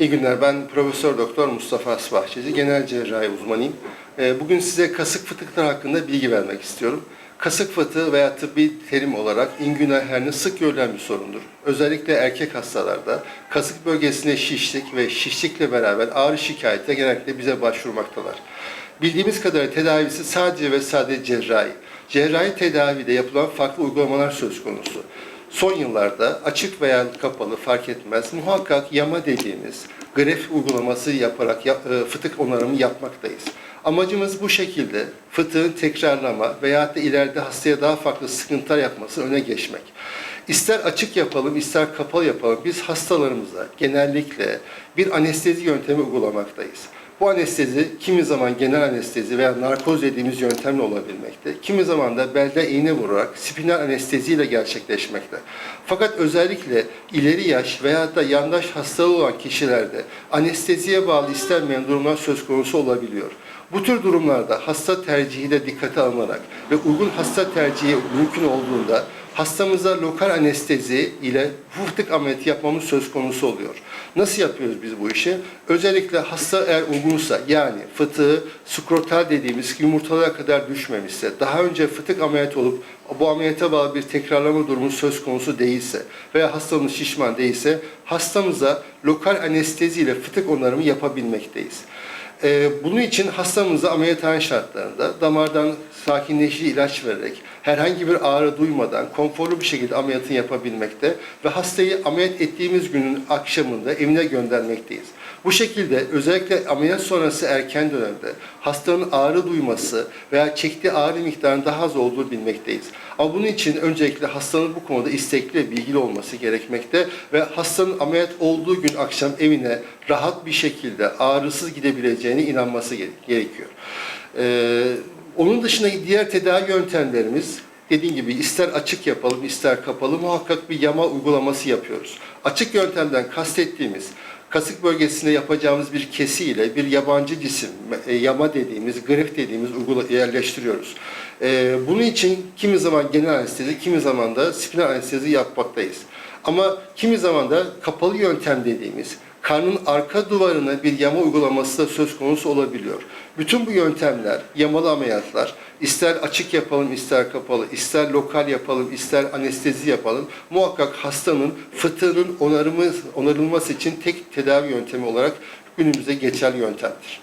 İyi günler. Ben Profesör Doktor Mustafa Asbahçeci, genel cerrahi uzmanıyım. Ee, Bugün size kasık fıtıklar hakkında bilgi vermek istiyorum. Kasık fıtığı veya tıbbi terim olarak ingünal hernia sık görülen bir sorundur. Özellikle erkek hastalarda kasık bölgesinde şişlik ve şişlikle beraber ağrı şikayeti genellikle bize başvurmaktalar. Bildiğimiz kadarıyla tedavisi sadece ve sadece cerrahi. Cerrahi tedavide yapılan farklı uygulamalar söz konusu. Son yıllarda açık veya kapalı fark etmez muhakkak yama dediğimiz gref uygulaması yaparak ya- e, fıtık onarımı yapmaktayız. Amacımız bu şekilde fıtığın tekrarlama veyahut da ileride hastaya daha farklı sıkıntılar yapması öne geçmek. İster açık yapalım, ister kapalı yapalım. Biz hastalarımıza genellikle bir anestezi yöntemi uygulamaktayız. Bu anestezi kimi zaman genel anestezi veya narkoz dediğimiz yöntemle olabilmekte. Kimi zaman da belde iğne vurarak spinal anestezi ile gerçekleşmekte. Fakat özellikle ileri yaş veya da yandaş hastalığı olan kişilerde anesteziye bağlı istenmeyen durumlar söz konusu olabiliyor. Bu tür durumlarda hasta tercihi de dikkate alınarak ve uygun hasta tercihi mümkün olduğunda hastamıza lokal anestezi ile fıtık ameliyatı yapmamız söz konusu oluyor. Nasıl yapıyoruz biz bu işi? Özellikle hasta eğer uygunsa yani fıtığı skrotal dediğimiz yumurtalara kadar düşmemişse, daha önce fıtık ameliyatı olup bu ameliyata bağlı bir tekrarlama durumu söz konusu değilse veya hastamız şişman değilse hastamıza lokal anestezi ile fıtık onarımı yapabilmekteyiz. Ee, bunun için hastamıza ameliyathane şartlarında damardan sakinleşici ilaç vererek herhangi bir ağrı duymadan konforlu bir şekilde ameliyatını yapabilmekte ve hastayı ameliyat ettiğimiz günün akşamında evine göndermekteyiz. Bu şekilde özellikle ameliyat sonrası erken dönemde hastanın ağrı duyması veya çektiği ağrı miktarının daha az olduğu bilmekteyiz. Ama bunun için öncelikle hastanın bu konuda istekli ve bilgili olması gerekmekte ve hastanın ameliyat olduğu gün akşam evine rahat bir şekilde ağrısız gidebileceğine inanması gere- gerekiyor. Ee, onun dışında diğer tedavi yöntemlerimiz dediğim gibi ister açık yapalım ister kapalı muhakkak bir yama uygulaması yapıyoruz. Açık yöntemden kastettiğimiz kasık bölgesinde yapacağımız bir kesi ile bir yabancı cisim, e, yama dediğimiz, gref dediğimiz uygula yerleştiriyoruz. E, bunun için kimi zaman genel anestezi, kimi zaman da spinal anestezi yapmaktayız. Ama kimi zaman da kapalı yöntem dediğimiz karnın arka duvarına bir yama uygulaması da söz konusu olabiliyor. Bütün bu yöntemler, yamalı ameliyatlar, ister açık yapalım, ister kapalı, ister lokal yapalım, ister anestezi yapalım, muhakkak hastanın fıtığının onarımı, onarılması için tek tedavi yöntemi olarak günümüzde geçerli yöntemdir.